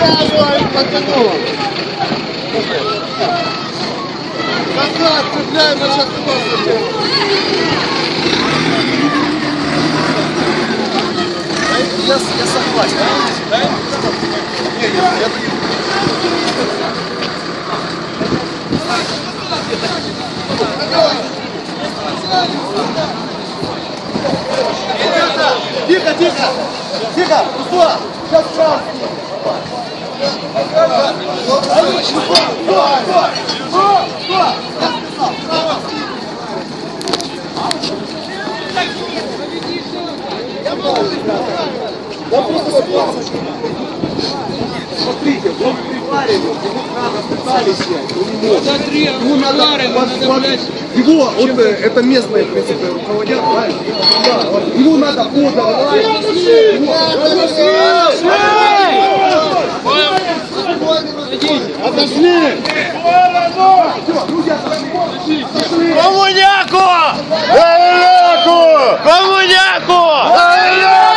Давай, потянул. Назад, цепляй, мы сейчас туда. Я, я согласен. Да? Не, я, я, Тихо, тихо. Тихо, Руслан. Сейчас шанс. Смотрите, он приваривает, ему надо пытались снять, он не может. Смотри, Ему надо, вот, блядь, его, вот это местные, в принципе, руководят, правильно? Да, вот. Ему надо подавать. Пішли! Комуняку! Комуняку! Комуняку! Комуняку!